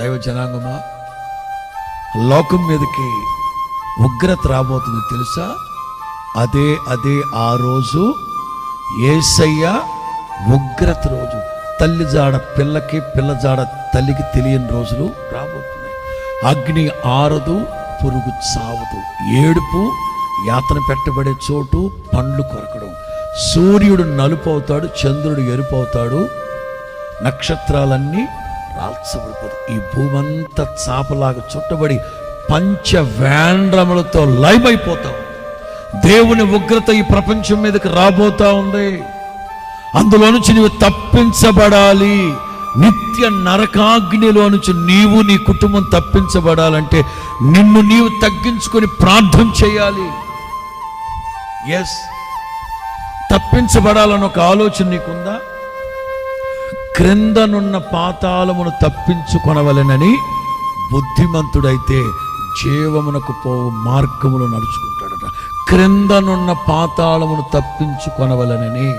దైవ జనాంగమా? లోకం మీదకి ఉగ్రత రాబోతుంది తెలుసా? అదే అదే ఆ రోజు ఏసయ్య ఉగ్రత రోజు తల్లి జాడ పిల్లకి పిల్ల జాడ తల్లికి తెలియని రోజులు రాబోతున్నాయి. అగ్ని ఆరదు పురుగు చావదు. ఏడుపు యాతన పెట్టబడే చోటు పండ్లు కొరకడం. సూర్యుడు నలుపు అవుతాడు చంద్రుడు ఎరుపు అవుతాడు. నక్షత్రాలన్నీ కాల్చబడిపోదు. ఈ భూమంతా చాపలాగా చుట్టబడి పంచ వేండ్రములతో లయమైపోతాం. దేవుని ఉగ్రత ఈ ప్రపంచం మీదకి రాబోతా ఉంది. అందులో నుంచి నీవు తప్పించబడాలి. నిత్య నరకాగ్నిలో నుంచి నీవు నీ కుటుంబం తప్పించబడాలంటే నిన్ను నీవు తగ్గించుకొని ప్రార్థన చేయాలి. ఎస్ తప్పించబడాలని ఒక ఆలోచన నీకుందా? క్రిందనున్న పాతాళమును తప్పించుకొనవలెనని బుద్ధిమంతుడైతే జీవమునకు పోవు మార్గములు నడుచుకుంటాడట. క్రిందనున్న పాతాళమును తప్పించుకొనవలెనని